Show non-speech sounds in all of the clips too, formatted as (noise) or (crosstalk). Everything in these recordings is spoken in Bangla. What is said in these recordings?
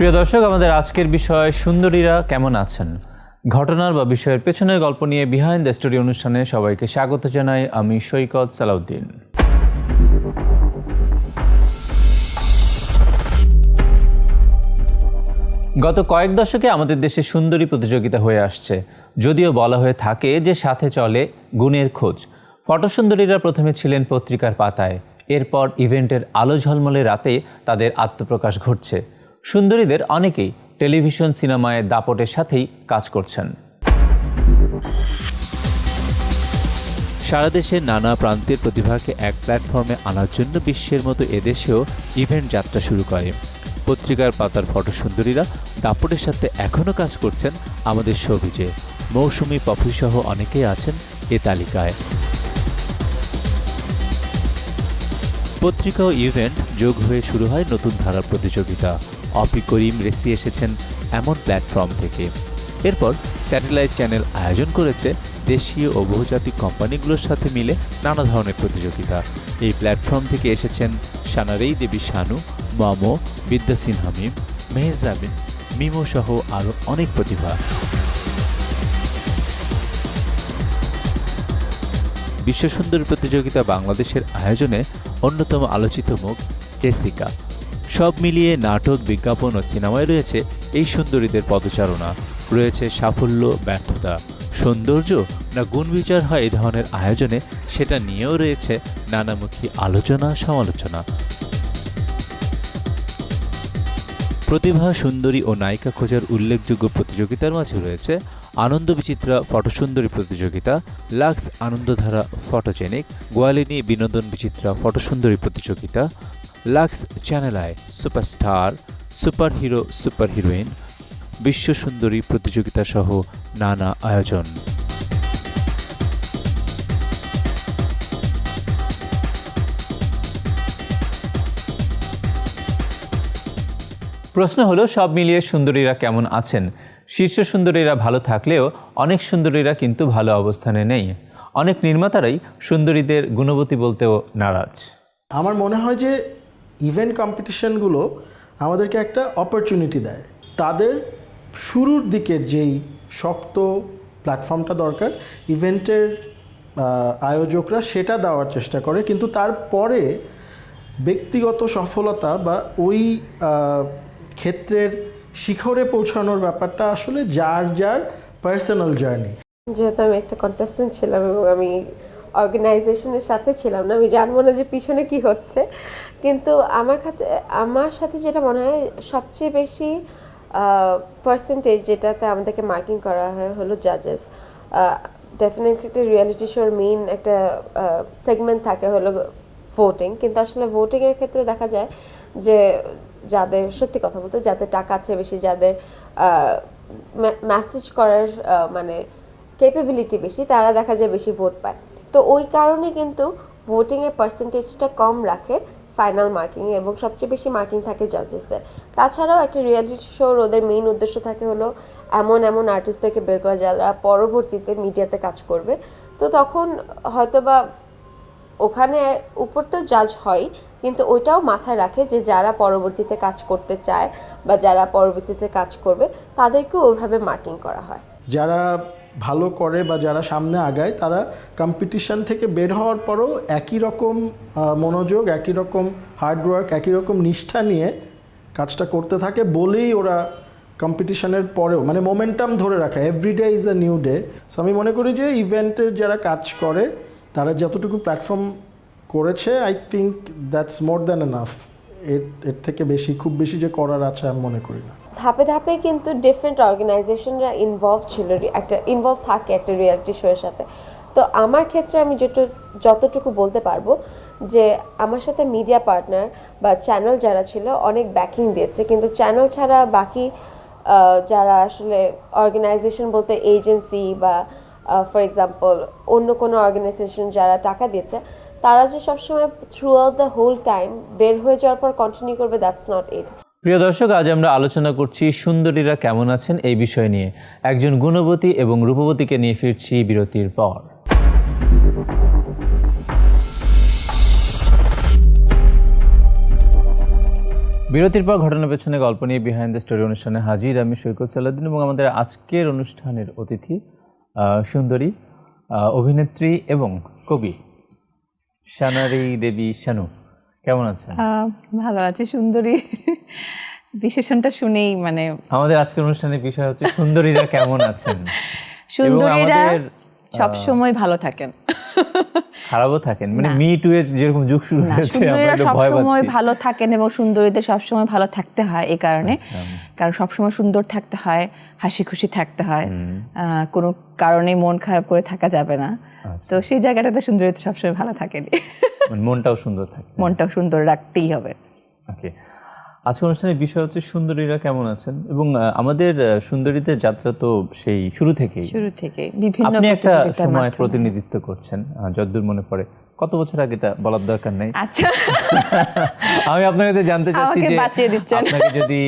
প্রিয় দর্শক, আমাদের আজকের বিষয়, সুন্দরীরা কেমন আছেন? ঘটনার বা বিষয়ের পেছনের গল্প নিয়ে বিহাইন্ড দ্য স্টোরি অনুষ্ঠানে সবাইকে স্বাগত জানাই আমি সৈকত সালাউদ্দিন। গত কয়েক দশকে আমাদের দেশে সুন্দরী প্রতিযোগিতা হয়ে আসছে। যদিও বলা হয়ে থাকে যে সাথে চলে গুণের খোঁজ। ফটোসুন্দরীরা প্রথমে ছিলেন পত্রিকার পাতায়। এরপর ইভেন্টের আলো ঝলমলে রাতে তাদের আত্মপ্রকাশ ঘটছে। সুন্দরীদের অনেকেই টেলিভিশন সিনেমায় দাপটের সাথেই কাজ করছেন। সারা দেশের নানা প্রান্তের প্রতিভাকে এক প্ল্যাটফর্মে আনার জন্য বিশ্বের মতো এদেশেও ইভেন্ট যাত্রা শুরু করে। পত্রিকার পাতার ফটো সুন্দরীরা দাপটের সাথে এখনও কাজ করছেন আমাদের সবিজে মৌসুমি পফি সহ অনেকেই আছেন এ তালিকায়। পত্রিকা ও ইভেন্ট যোগ হয়ে শুরু হয় নতুন ধারার প্রতিযোগিতা। অপি করিম রেসি এসেছেন এমন প্ল্যাটফর্ম থেকে। এরপর স্যাটেলাইট চ্যানেল আয়োজন করেছে দেশীয় ও বহুজাতিক কোম্পানিগুলোর সাথে মিলে নানা ধরনের প্রতিযোগিতা। এই প্ল্যাটফর্ম থেকে এসেছেন সানারেই দেবী শানু, মামো, বিদ্যা সিনহা মিম মেহজাবিন মিমো সহ আরও অনেক প্রতিভা। বিশ্ব সুন্দরী প্রতিযোগিতা বাংলাদেশের আয়োজনে অন্যতম আলোচিত মুখ জেসিকা। সব মিলিয়ে নাটক, বিজ্ঞাপন ও সিনেমায় রয়েছে এই সুন্দরীদের পদচারণা। রয়েছে সাফল্য, ব্যর্থতা, সৌন্দর্য না গুণবিচার হয় এই ধরনের আয়োজনে, সেটা নিয়েও রয়েছে নানামুখী আলোচনা, সমালোচনা। প্রতিভা, সুন্দরী ও নায়িকা খোঁজার উল্লেখযোগ্য প্রতিযোগিতার মাঝে রয়েছে আনন্দ বিচিত্রা ফটোসুন্দরী প্রতিযোগিতা, লাক্স আনন্দধারা ফটোজেনিক, গোয়ালিনী বিনোদন বিচিত্রা ফটোসুন্দরী প্রতিযোগিতা Lux channel I superstar super hero super heroine বিশ্ব সুন্দরী প্রতিযোগিতা সহ নানা আয়োজন। প্রশ্ন হলো সব মিলিয়ে সুন্দরীরা কেমন আছেন? শীর্ষ সুন্দরীরা ভালো থাকলেও অনেক সুন্দরীরা কিন্তু ভালো অবস্থানে নেই। অনেক নির্মাতারাই সুন্দরীদের গুণবতী বলতেও নারাজ। আমার মনে হয় যে ইভেন্ট কম্পিটিশনগুলো আমাদেরকে একটা অপরচুনিটি দেয়। তাদের শুরুর দিকের যেই শক্ত প্ল্যাটফর্মটা দরকার ইভেন্টের আয়োজকরা সেটা দেওয়ার চেষ্টা করে, কিন্তু তারপরে ব্যক্তিগত সফলতা বা ওই ক্ষেত্রের শিখরে পৌঁছানোর ব্যাপারটা আসলে যার যার পার্সোনাল জার্নি যেহেতু আমি একটা কন্টেস্টেন্ট ছিলাম এবং আমি অর্গানাইজেশনের সাথে ছিলাম না, আমি জানব না যে পিছনে কি হচ্ছে। কিন্তু আমার খাতে, আমার সাথে যেটা মনে হয় সবচেয়ে বেশি পার্সেন্টেজ যেটাতে আমাদেরকে মার্কিং করা হয় হলো জাজেস ডেফিনেটলি একটা রিয়েলিটি শোর মেইন একটা সেগমেন্ট থাকে হলো ভোটিং কিন্তু আসলে ভোটিংয়ের ক্ষেত্রে দেখা যায় যে যাদের, সত্যি কথা বলতে যাদের টাকা আছে বেশি, যাদের মেসেজ করার মানে ক্যাপেবিলিটি বেশি, তারা দেখা যায় বেশি ভোট পায়। তো ওই কারণে কিন্তু ভোটিংয়ের পার্সেন্টেজটা কম রাখে ফাইনাল মার্কিংয়ে এবং সবচেয়ে বেশি মার্কিং থাকে জাজেসদের তাছাড়াও একটা রিয়েলিটি শোর ওদের মেইন উদ্দেশ্য থাকে হলো এমন এমন আর্টিস্টদেরকে বের করা যারা পরবর্তীতে মিডিয়াতে কাজ করবে। তো তখন হয়তোবা ওখানে উপর তো জাজ হয়, কিন্তু ওইটাও মাথায় রাখে যে যারা পরবর্তীতে কাজ করতে চায় বা যারা পরবর্তীতে কাজ করবে, তাদেরকেও ওইভাবে মার্কিং করা হয়। যারা ভালো করে বা যারা সামনে আগায়, তারা কম্পিটিশন থেকে বের হওয়ার পরও একই রকম মনোযোগ, একই রকম হার্ডওয়ার্ক একই রকম নিষ্ঠা নিয়ে কাজটা করতে থাকে বলেই ওরা কম্পিটিশনের পরেও মানে মোমেন্টাম ধরে রাখা। Every day is a new day so আমি মনে করি যে ইভেন্টের যারা কাজ করে, তারা যতটুকু প্ল্যাটফর্ম করেছে I think that's more than enough এর এর থেকে বেশি, খুব বেশি যে করার আছে আমি মনে করি না। ধাপে ধাপে কিন্তু ডিফারেন্ট অর্গানাইজেশনরা ইনভলভ ছিল, একটা ইনভলভ থাকে একটা রিয়েলিটি শোয়ের সাথে। তো আমার ক্ষেত্রে আমি যেটু, যতটুকু বলতে পারব যে আমার সাথে মিডিয়া পার্টনার বা চ্যানেল যারা ছিল অনেক ব্যাকিং দিয়েছে, কিন্তু চ্যানেল ছাড়া বাকি যারা আসলে অর্গানাইজেশন বলতে এজেন্সি বা ফর এক্সাম্পল অন্য কোনো অর্গানাইজেশন যারা টাকা দিয়েছে তারা যে সবসময় throughout the whole time বের হয়ে যাওয়ার পর কন্টিনিউ করবে দ্যাটস নট ইট প্রিয় দর্শক, আজ আমরা আলোচনা করছি সুন্দরীরা কেমন আছেন এই বিষয় নিয়ে। একজন গুণবতী এবং রূপবতীকে নিয়ে ফিরছি বিরতির পর। বিরতির পর ঘটনার পেছনে গল্প নিয়ে বিহাইন্ড দ্য স্টোরি অনুষ্ঠানে হাজির আমি সৈকত সালাদ্দিন এবং আমাদের আজকের অনুষ্ঠানের অতিথি সুন্দরী অভিনেত্রী এবং কবি শানারি দেবী শানু কেমন আছেন? ভালো আছি সুন্দরী। বিশেষণটা শুনেই মানে আমাদের আজকের অনুষ্ঠানের বিষয় হচ্ছে সুন্দরীরা কেমন আছেন? সুন্দরীরা সব সময় ভালো থাকেন। খারাপও থাকেন। মানে মি টু এর যেরকম যুগ শুরু হয়েছে আমরা একটু ভয় পাচ্ছি। ভালো থাকেন এবং সুন্দরীদের সব সময় ভালো থাকতে হয় এই কারণে। আচ্ছা। কারণ সব সময় সুন্দর থাকতে হয় হাসি খুশি থাকতে হয়। আহ, কোনো কারণে মন খারাপ করে থাকা যাবে না। আচ্ছা। তো সেই জায়গাটাতে সুন্দরীতে সবসময় ভালো থাকেনি। মানে মনটাও সুন্দর থাকে মনটাও সুন্দর রাখতেই হবে। ওকে আজকে অনুষ্ঠানের বিষয় হচ্ছে সুন্দরীরা কেমন আছেন? এবং আমাদের সুন্দরীদের যাত্রা তো সেই শুরু থেকেই। শুরু থেকে বিভিন্ন আপনি একটা সময় প্রতিনিধিত্ব করছেন আহ, যতদূর মনে পড়ে। কত বছর আগে এটা বলার দরকার নেই? আচ্ছা। (laughs) আমি আপনার কাছে জানতে চাচ্ছি যে। আপনাকে যদি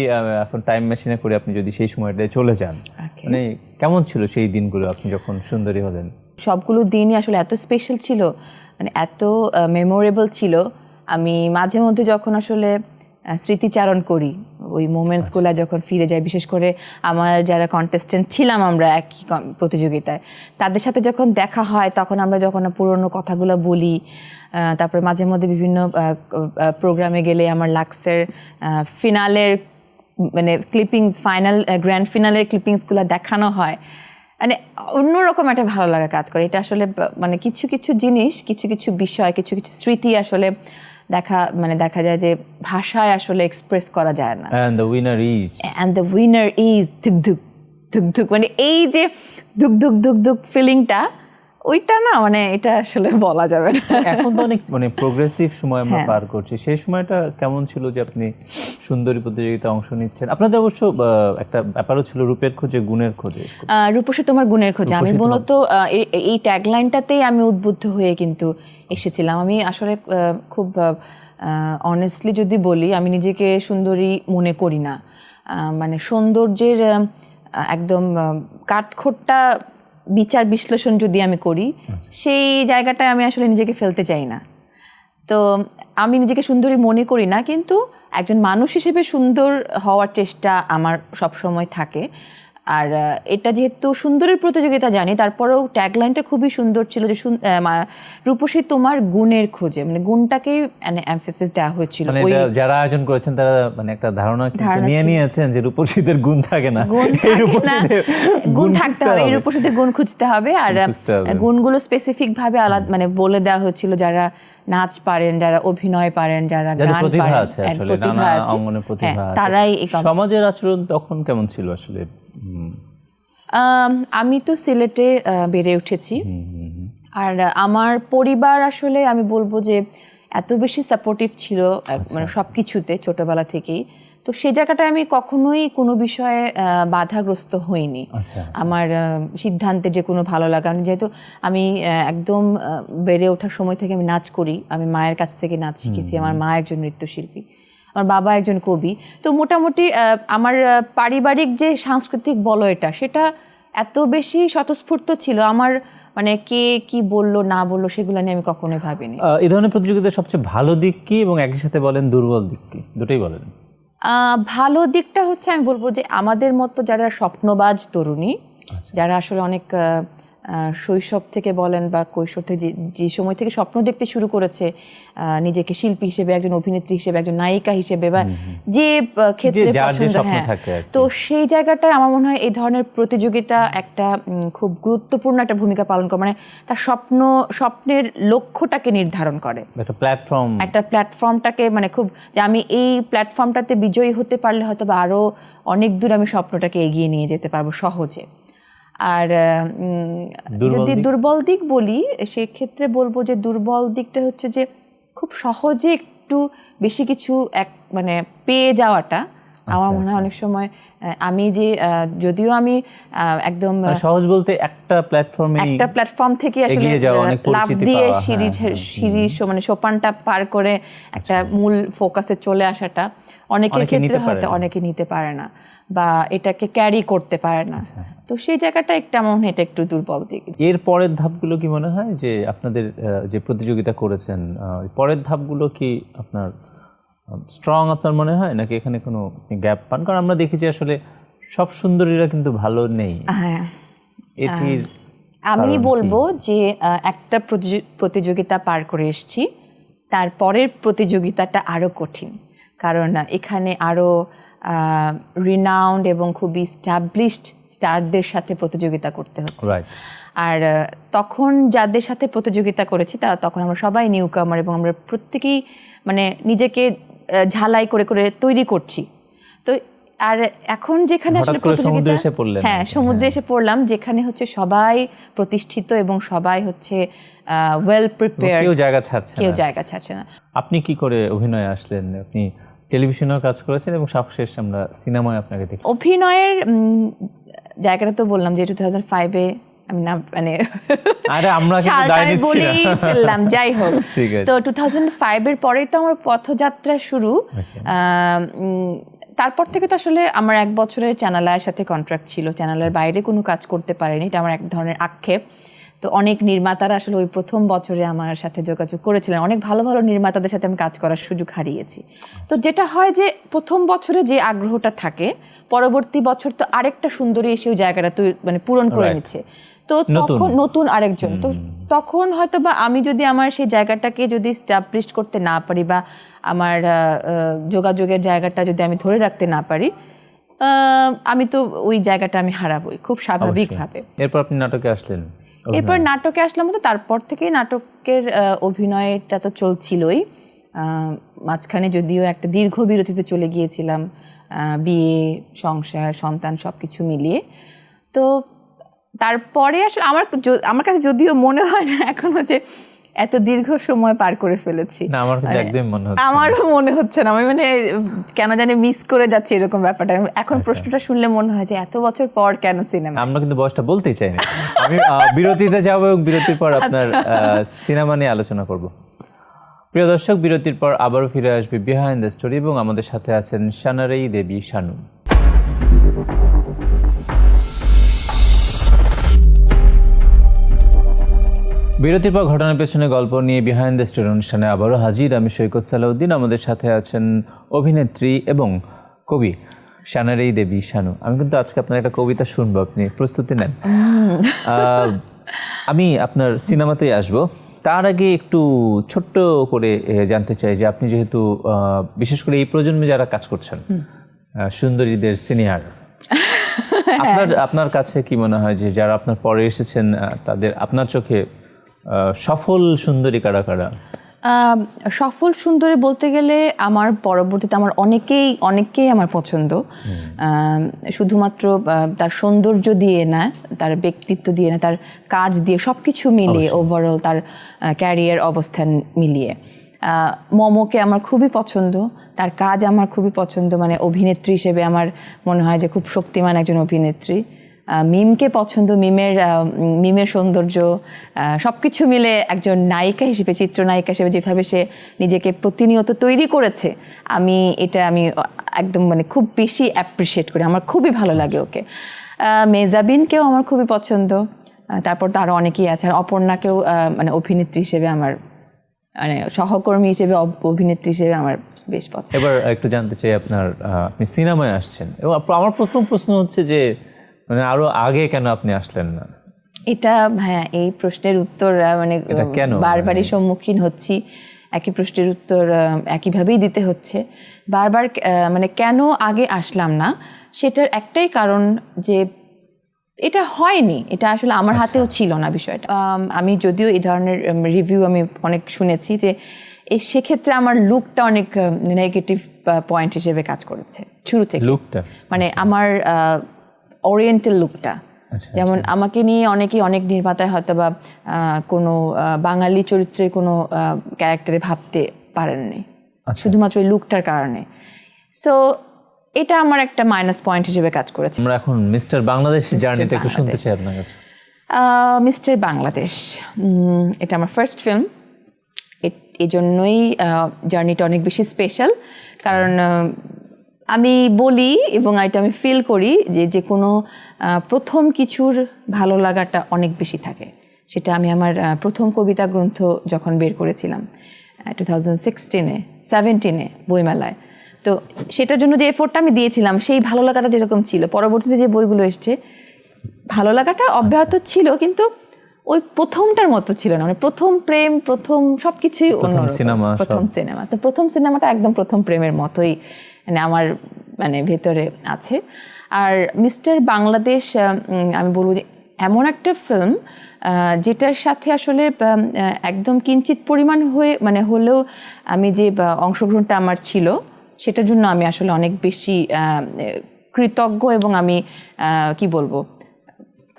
এখন টাইম মেশিনে করে আপনি যদি সেই সময়টায় চলে যান মানে কেমন ছিল সেই দিনগুলো আপনি যখন সুন্দরী হলেন? সবগুলো দিনই আসলে এত স্পেশাল ছিল মানে এত মেমোরেবল ছিল। আমি মাঝে মধ্যে যখন আসলে স্মৃতিচারণ করি। ওই মোমেন্টসগুলো যখন ফিরে যায় বিশেষ করে আমার যারা কন্টেস্টেন্ট ছিলাম আমরা একই প্রতিযোগিতায় তাদের সাথে যখন দেখা হয় তখন আমরা যখন পুরনো কথাগুলো বলি তারপরে মাঝে মধ্যে বিভিন্ন প্রোগ্রামে গেলে আমার লাক্সের ফিনালের মানে ক্লিপিংস ফাইনাল গ্র্যান্ড ফিনালের ক্লিপিংসগুলো দেখানো হয়। মানে অন্যরকম একটা ভালো লাগা কাজ করে। এটা আসলে মানে কিছু কিছু জিনিস কিছু কিছু বিষয় কিছু কিছু স্মৃতি আসলে দেখা মানে দেখা যায় যে ভাষায় আসলে এক্সপ্রেস করা যায় না। And the winner is and the winner is ধুক ধুক ধুক ধুক মানে এই যে ধুক ধুক ধুক ধুক ফিলিংটা ওইটা না মানে এটা আসলে (laughs) বলা যাবে না। এখন তো অনেক মানে প্রোগ্রেসিভ সময় আমরা হ্যাঁ। পার করছি। সেই সময়টা কেমন ছিল যে আপনি সুন্দরী প্রতিযোগিতায় অংশ নিচ্ছেন? আপনাদের অবশ্য আহ, একটা ব্যাপারও ছিল রূপের খোঁজে গুণের খোঁজে। আহ, রূপসী তোমার গুণের খোঁজে। আমি মূলত এই- ট্যাগলাইনটাতেই আমি উদ্বুদ্ধ হয়ে কিন্তু এসেছিলাম। আমি আসলে খুব অনেস্টলি যদি বলি আমি নিজেকে সুন্দরী মনে করি না। মানে সৌন্দর্যের একদম কাঠখোট্টা বিচার বিশ্লেষণ যদি আমি করি সেই জায়গাটায় আমি আসলে নিজেকে ফেলতে চাই না। তো আমি নিজেকে সুন্দরী মনে করি না কিন্তু একজন মানুষ হিসেবে সুন্দর হওয়ার চেষ্টা আমার সবসময় থাকে। আর এটা যেহেতু সুন্দরের প্রতিযোগিতা জানি তারপরেও ট্যাগলাইনটা খুবই সুন্দর ছিল যে রূপসী তোমার গুণের খোঁজে মানে গুণটাকেই মানে এমফেসিস দেওয়া হয়েছিল মানে যারা আয়োজন করেছেন তারা মানে একটা ধারণা নিয়ে নিয়েছেন যে রূপসীদের গুণ থাকে না। গুণ থাকতে খুঁজতে হবে এই রূপসীদের গুণ খুঁজতে হবে আর গুণগুলো স্পেসিফিক ভাবে আলাদা মানে বলে দেওয়া হয়েছিল যারা নাচ পারেন যারা অভিনয় পারেন যারা গান পারেন হ্যাঁ, হ্যাঁ, তারাই সমাজের আচরণ তখন কেমন ছিল আসলে? আম, তো সিলেটে বেড়ে উঠেছি। আর আমার পরিবার আসলে আমি বলব যে এত বেশি সাপোর্টিভ ছিল মানে সব কিছুতে ছোটবেলা থেকেই। তো সেই জায়গাটায় আমি কখনোই কোনো বিষয়ে বাধাগ্রস্ত হইনি। আচ্ছা। আমার সিদ্ধান্তে যে কোনো ভালো লাগা। আমি যেহেতু আমি একদম বেড়ে ওঠার সময় থেকে আমি নাচ করি। আমি মায়ের কাছ থেকে নাচ শিখেছি। আমার মা একজন নৃত্যশিল্পী। আমার বাবা একজন কবি। তো মোটামুটি আমার পারিবারিক যে সাংস্কৃতিক বলয়টা সেটা এত বেশি স্বতঃস্ফূর্ত ছিল। আমার মানে কে কি বলল না বলল সেগুলো নিয়ে আমি কখনোই ভাবিনি। এই ধরনের প্রতিযোগিতার সবচেয়ে ভালো দিক কি এবং একই সাথে বলেন দুর্বল দিক কি? দুটোই বলেন। ভালো দিকটা হচ্ছে আমি বলব যে আমাদের মতো যারা স্বপ্নবাজ তরুণী যারা আসলে অনেক শৈশব থেকে বলেন বা কৈশোর থেকে যে- সময় থেকে স্বপ্ন দেখতে শুরু করেছে নিজেকে শিল্পী হিসেবে একজন অভিনেত্রী হিসেবে একজন নায়িকা হিসেবে বা যে ক্ষেত্রে পছন্দ হ্যাঁ। তো সেই জায়গাটায় আমার মনে হয় এই ধরনের প্রতিযোগিতা একটা খুব গুরুত্বপূর্ণ একটা ভূমিকা পালন করে। মানে তার স্বপ্ন স্বপ্নের লক্ষ্যটাকে নির্ধারণ করে। একটা প্ল্যাটফর্ম একটা প্ল্যাটফর্মটাকে মানে খুব যে আমি এই প্ল্যাটফর্মটাতে বিজয়ী হতে পারলে হয়তো বা আরও অনেক দূর আমি স্বপ্নটাকে এগিয়ে নিয়ে যেতে পারব সহজে। আর যদি দুর্বল দিক বলি সেক্ষেত্রে বলব যে দুর্বল দিকটা হচ্ছে যে খুব সহজে একটু বেশি কিছু এক মানে পেয়ে যাওয়াটা আমার মনে হয় অনেক সময় আমি যে যদিও আমি একদম মানে সহজ বলতে একটা প্ল্যাটফর্মে একটা প্ল্যাটফর্ম থেকে আসলে লাভ দিয়ে সিঁড়ি হ্যাঁ, সিঁড়ি মানে সোপানটা পার করে একটা মূল ফোকাসে চলে আসাটা অনেকের ক্ষেত্রে হয়তো অনেকে নিতে পারে না। বা এটাকে ক্যারি করতে পারে না। আচ্ছা। তো সেই জায়গাটা একটা মনে এটা একটু দুর্বল দিক। এর পরের ধাপগুলো কি মনে হয়? যে আপনাদের যে প্রতিযোগিতা করেছেন পরের ধাপগুলো কি আপনার স্ট্রং আপনার মনে হয়? নাকি এখানে কোনো গ্যাপ পান? কারণ আমরা দেখি যে আসলে সব সুন্দরীরা কিন্তু ভালো নেই। হ্যাঁ। এটির আমি বলব যে একটা প্রতিযো- প্রতিযোগিতা পার করে এসেছি। তারপরের প্রতিযোগিতাটা আরও কঠিন। কারণ এখানে আরও রিনাউন্ড এবং খুবই স্টাবলিশড স্টারদের সাথে প্রতিযোগিতা করতে হচ্ছে। আর তখন যাদের সাথে প্রতিযোগিতা করেছি তা তখন আমরা সবাই নিউ কামার এবং আমরা প্রত্যেকেই মানে নিজেকে ঝালাই করে করে তৈরি করছি। তো আর এখন যেখানে আসলে করে সমুদ্রে প্রতিযোগিতা হ্যাঁ সমুদ্রে এসে পড়লাম যেখানে হচ্ছে সবাই প্রতিষ্ঠিত এবং সবাই হচ্ছে ওয়েল প্রিপেয়ার কেউ জায়গা ছাড়ছে কেউ জায়গা ছাড়ছে না। আপনি কি করে অভিনয়ে আসলেন? আপনি টেলিভিশনেও কাজ করেছেন এবং সবশেষ আমরা সিনেমায় আপনাকে দেখি। অভিনয়ের জায়গাটা তো বললাম যে টু থাউজেন্ড ফাইভে আমি না মানে আরে আমরা কিন্তু দায় নিচ্ছি না। ফেললাম যাই হোক। (laughs) তো টু থাউজেন্ড ফাইভের পরেই তো আমার পথযাত্রা শুরু। তারপর থেকে তো আসলে আমার এক বছরের চ্যানেলের সাথে কন্ট্রাক্ট ছিল। চ্যানেলের বাইরে কোনো কাজ করতে পারিনি এটা আমার এক ধরনের আক্ষেপ। তো অনেক নির্মাতারা আসলে ওই প্রথম বছরে আমার সাথে যোগাযোগ করেছিলেন। অনেক ভালো ভালো নির্মাতাদের সাথে আমি কাজ করার সুযোগ হারিয়েছি। তো যেটা হয় যে প্রথম বছরে যে আগ্রহটা থাকে পরবর্তী বছর তো আরেকটা সুন্দরী এসে ওই জায়গাটা তুই মানে পূরণ করে নিচ্ছে। তো তখন নতুন। আরেকজন। তো তখন হয়তো বা আমি যদি আমার সেই জায়গাটাকে যদি স্টাবলিশ করতে না পারি বা আমার যোগাযোগের জায়গাটা যদি আমি ধরে রাখতে না পারি আমি তো ওই জায়গাটা আমি হারাবই খুব স্বাভাবিকভাবে এরপর আপনি নাটকে আসলেন। এরপর নাটকে আসলাম তো তারপর থেকে নাটকের অভিনয়টা তো চলছিলই। মাঝখানে যদিও একটা দীর্ঘ বিরতিতে চলে গিয়েছিলাম বিয়ে, সংসার, সন্তান সব কিছু মিলিয়ে। তো তারপরে আসলে আমার আমার কাছে যদিও মনে হয় না এখনও হচ্ছে এত দীর্ঘ সময় পার করে ফেলেছি। না আমার মানে একদমই মনে হচ্ছে। আমারও মনে হচ্ছে না। আমি মানে কেন জানি মিস করে যাচ্ছি এরকম ব্যাপারটা। এখন আচ্ছা। প্রশ্নটা শুনলে মনে হয় যে এত বছর পর কেন সিনেমা আমরা কিন্তু বয়সটা বলতেই চাই না আমি বিরতিতে যাব এবং বিরতির পর আপনার আহ, সিনেমা নিয়ে আলোচনা করব। প্রিয় দর্শক বিরতির পর আবারও ফিরে আসবে বিহাইন্ড দ্য স্টোরি এবং আমাদের সাথে আছেন শানারাই দেবী শানু। বিরতির পর ঘটনার পেছনে গল্প নিয়ে বিহাইন্ড দ্য স্টোরি অনুষ্ঠানে আবারও হাজির আমি সৈকত সালাউদ্দিন। আমাদের সাথে আছেন অভিনেত্রী এবং কবি শানারেই দেবী শানু। আমি কিন্তু আজকে আপনার একটা কবিতা শুনব আপনি প্রস্তুতি নেন। (laughs) আমি আপনার সিনেমাতেই আসব। তার আগে একটু ছোট্ট করে জানতে চাই যে আপনি যেহেতু বিশেষ করে এই প্রজন্মে যারা কাজ করছেন সুন্দরীদের সিনিয়র (laughs) আপনার আপনার কাছে কি মনে হয় যে যারা আপনার পরে এসেছেন তাদের আপনার চোখে সফল সুন্দরী কারা কারা? সফল সুন্দরী বলতে গেলে আমার পরবর্তীতে আমার অনেকেই অনেককেই আমার পছন্দ। শুধুমাত্র তার সৌন্দর্য দিয়ে না তার ব্যক্তিত্ব দিয়ে না তার কাজ দিয়ে সব কিছু মিলিয়ে ওভারঅল তার ক্যারিয়ার অবস্থান মিলিয়ে। মমকে আমার খুবই পছন্দ। তার কাজ আমার খুবই পছন্দ। মানে অভিনেত্রী হিসেবে আমার মনে হয় যে খুব শক্তিমান একজন অভিনেত্রী। মিমকে পছন্দ মিমের মিমের সৌন্দর্য সব কিছু মিলে একজন নায়িকা হিসেবে চিত্রনায়িকা হিসেবে যেভাবে সে নিজেকে প্রতিনিয়ত তৈরি করেছে আমি এটা আমি একদম মানে খুব বেশি অ্যাপ্রিসিয়েট করি। আমার খুবই ভালো লাগে ওকে। মেজাবিনকেও আমার খুবই পছন্দ। তারপর তো আরও অনেকেই আছে। আর অপর্ণাকেও মানে অভিনেত্রী হিসেবে আমার মানে সহকর্মী হিসেবে অভ- অভিনেত্রী হিসেবে আমার বেশ পছন্দ। এবার একটু জানতে চাই আপনার আপনি সিনেমায় আসছেন এবং আমার প্রথম প্রশ্ন হচ্ছে যে মানে আরও আগে কেন আপনি আসলেন না? এটা হ্যাঁ এই প্রশ্নের উত্তর মানে বারবারই সম্মুখীন হচ্ছি। একই প্রশ্নের উত্তর একইভাবেই দিতে হচ্ছে। বারবার মানে কেন আগে আসলাম না সেটার একটাই কারণ যে এটা হয়নি এটা আসলে আমার হাতেও ছিল না বিষয়টা। আম, যদিও এই ধরনের রিভিউ আমি অনেক শুনেছি যে এই সেক্ষেত্রে আমার লুকটা অনেক নেগেটিভ পয়েন্ট হিসেবে কাজ করেছে শুরু থেকে। লুকটা মানে আমার ওরিয়েন্টাল লুকটা আচ্ছা, যেমন আমাকে নিয়ে অনেকেই অনেক নির্মাতায় হয়তো বা কোনো বাঙালি চরিত্রের কোনো ক্যারেক্টারে ভাবতে পারেননি। আচ্ছা। শুধুমাত্র ওই লুকটার কারণে। সো এটা আমার একটা মাইনাস পয়েন্ট হিসেবে কাজ করেছে। আমরা এখন মিস্টার বাংলাদেশ জার্নিটা একটু শুনতে চাই আপনার কাছে। মিস্টার বাংলাদেশ এটা আমার ফার্স্ট ফিল্ম এই জন্যই জার্নিটা অনেক বেশি স্পেশাল কারণ আমি বলি এবং এটা আমি ফিল করি যে যে কোনো প্রথম কিছুর ভালো লাগাটা অনেক বেশি থাকে। সেটা আমি আমার প্রথম কবিতা গ্রন্থ যখন বের করেছিলাম টু থাউজেন্ড সিক্সটিনে সেভেন্টিনে বইমেলায়। তো সেটার জন্য যে এফোর্টটা আমি দিয়েছিলাম সেই ভালো লাগাটা যেরকম ছিল পরবর্তীতে যে বইগুলো এসছে ভালো লাগাটা অব্যাহত ছিল কিন্তু ওই প্রথমটার মতো ছিল না। মানে প্রথম প্রেম প্রথম সব কিছুই অন্য সিনেমা প্রথম সিনেমা। তো প্রথম সিনেমাটা একদম প্রথম প্রেমের মতোই মানে আমার মানে ভেতরে আছে। আর মিস্টার বাংলাদেশ আমি বলব যে এমন একটা ফিল্ম যেটার সাথে আসলে একদম কিঞ্চিত পরিমাণ হয়ে মানে হলেও আমি যে অংশগ্রহণটা আমার ছিল, সেটার জন্য আমি আসলে অনেক বেশি কৃতজ্ঞ এবং আমি কি বলব,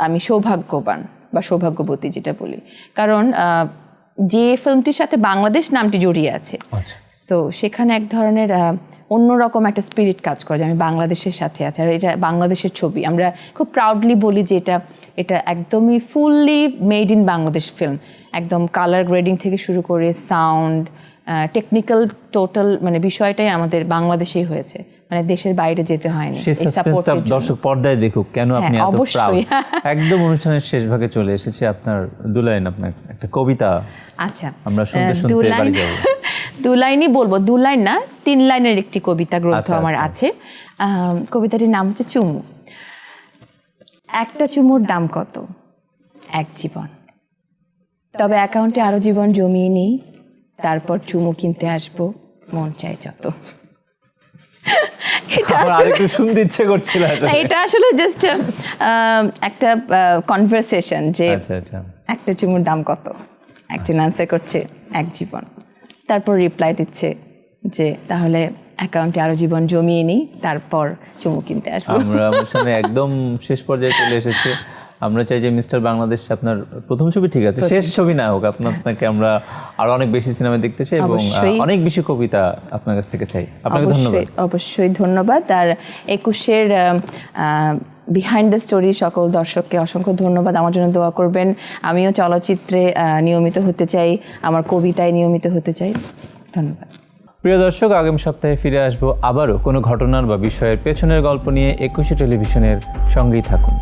আমি সৌভাগ্যবান বা সৌভাগ্যবতী যেটা বলি। কারণ যে ফিল্মটির সাথে বাংলাদেশ নামটি জড়িয়ে আছে আচ্ছা। সো সেখানে এক ধরনের অন্যরকম একটা স্পিরিট কাজ করে যে আমি বাংলাদেশের সাথে আছি। আর এটা বাংলাদেশের ছবি। আমরা খুব প্রাউডলি বলি যে এটা এটা একদমই fully made in Bangladesh film একদম কালার গ্রেডিং থেকে শুরু করে সাউন্ড টেকনিক্যাল টোটাল মানে বিষয়টাই আমাদের বাংলাদেশেই হয়েছে। মানে দেশের বাইরে যেতে হয়নি। দর্শক পর্দায় দেখুক কেন আপনি হ্যাঁ, এত অবশ্যই। প্রাউড একদম অনুষ্ঠানের শেষ ভাগে চলে এসেছে। আপনার দুলাইন আপনার একটা কবিতা আচ্ছা। আমরা শুনতে শুনতে বাড়ি যাব। দু লাইনই বলব দু লাইন না তিন লাইনের একটি কবিতা গ্রন্থ আচ্ছা, আমার আচ্ছা। আছে। কবিতাটির নাম হচ্ছে চুমু। একটা চুমুর দাম কত? এক জীবন। তবে অ্যাকাউন্টে আরও জীবন জমিয়ে নিই তারপর চুমু কিনতে আসব মন চাই যত। (laughs) এটা আসলে- জাস্ট একটা কনভারসেশন যে আচ্ছা একটা চুমুর দাম কত? একজন আনসার করছে এক জীবন। তারপর রিপ্লাই দিচ্ছে যে তাহলে অ্যাকাউন্টে আরও জীবন জমিয়ে নিই তারপর চুমু কিনতে আসব। আমরা অনুষ্ঠানে একদম শেষ পর্যায়ে চলে এসেছে। আমরা চাই যে মিস্টার বাংলাদেশ আপনার প্রথম ছবি ঠিক আছে শেষ ছবি না হোক আপনার আপনাকে আমরা আরও অনেক বেশি সিনেমা দেখতে চাই এবং। অনেক বেশি কবিতা আপনার কাছ থেকে চাই। আপনাকে ধন্যবাদ। অবশ্যই অবশ্যই ধন্যবাদ। আর একুশের বিহাইন্ড দ্য স্টোরি সকল দর্শককে অসংখ্য ধন্যবাদ। আমার জন্য দোয়া করবেন। আমিও চলচ্চিত্রে নিয়মিত হতে চাই। আমার কবিতায় নিয়মিত হতে চাই। ধন্যবাদ। প্রিয় দর্শক, আগামী সপ্তাহে ফিরে আসব আবারও কোনো ঘটনার বা বিষয়ের পেছনের গল্প নিয়ে একুশে টেলিভিশনের সঙ্গেই থাকুন।